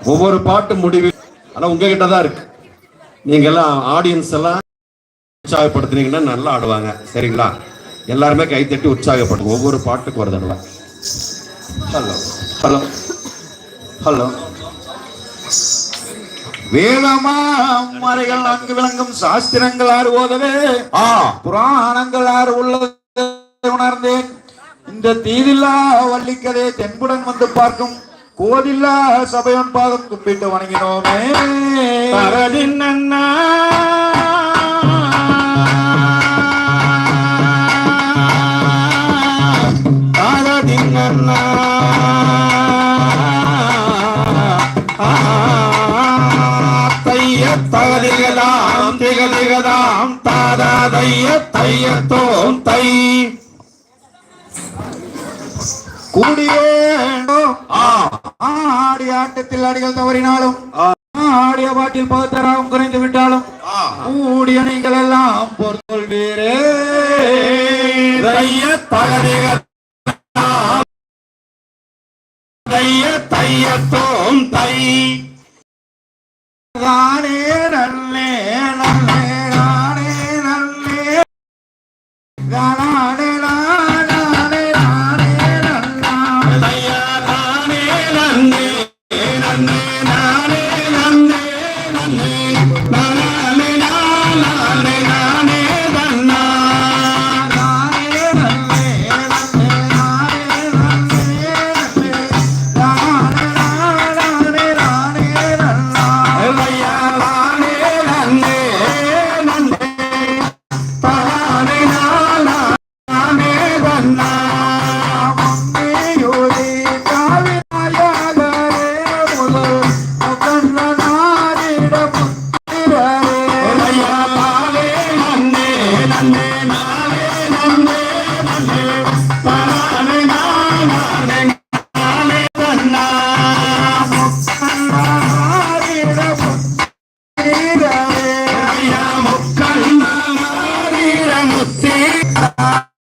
ஒவ்வொரு பாட்டு முடிவு ஆனா உங்ககிட்ட தான் இருக்கு. நீங்க எல்லாம் ஆடியன்ஸ் எல்லாம் உற்சாகப்படுத்துனீங்கன்னா நல்லா ஆடுவாங்க. சரிங்களா? எல்லாருமே கை தட்டி உற்சாகப்படுங்க ஒவ்வொரு பாட்டுக்கு ஒரு தடவை. ஹலோ. ஹலோ. ஹலோ. வேதமா மறைகள் அங்கு விளங்கும் சாஸ்திரங்கள் ஆறு ஓதவே. ஆ புராணங்கள் ஆறு உள்ள உணர்ந்தேன். இந்த தீதில்லா வள்ளிக்கதை தென்புடன் வந்து பார்க்கும் கோதில்லா சபையன் பாகம் கும்பிட்டு வணங்கினோமே. அண்ணா. தரதின் திகதிகதாம் தாதா தைய தையத்தோம் தை. கூடியே ஆடி ஆட்டத்தில் அடிகள் தவறினாலும். ஆடிய பாட்டில் பகுத்தராகவும் குறைந்து விட்டாலும் கூடிய நீங்கள் எல்லாம் பொறுத்தொள்வீரே தையத்தோம் தை. Uh...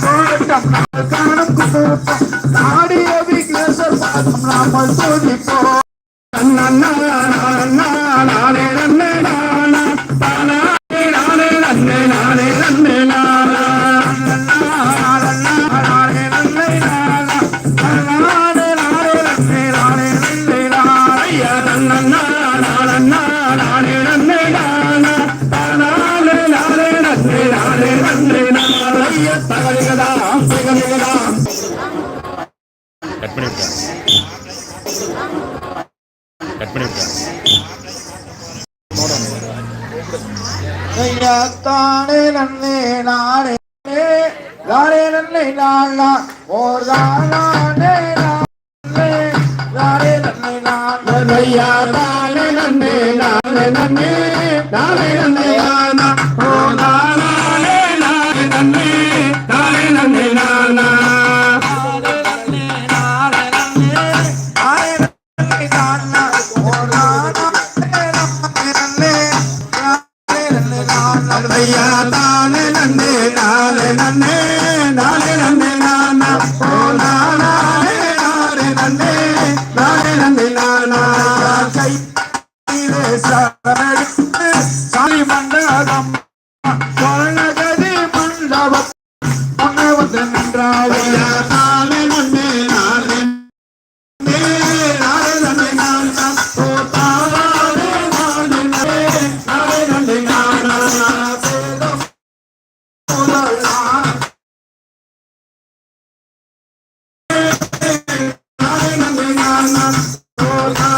காணும் கூட்டம் நாடிய விக்னேஸ்வர் பாதம் நாமல் துதிப்போம் நானே நன்னே நானா நானே நானே நன்னே நானே நன்னே நானா நானே நன்னே நானா நானே நானே கட் பண்ணி நானே நானே நன்னே ஓர் தானே நானே நானே நானே ஐயா தானே நன்னே நானே நன்னே நானே நன்னே நானா ஓ நானே நானே நன்னே நன்னே நானா கை சாமி சொர்ணகதி மண்டபம் வந்து தானே Oh,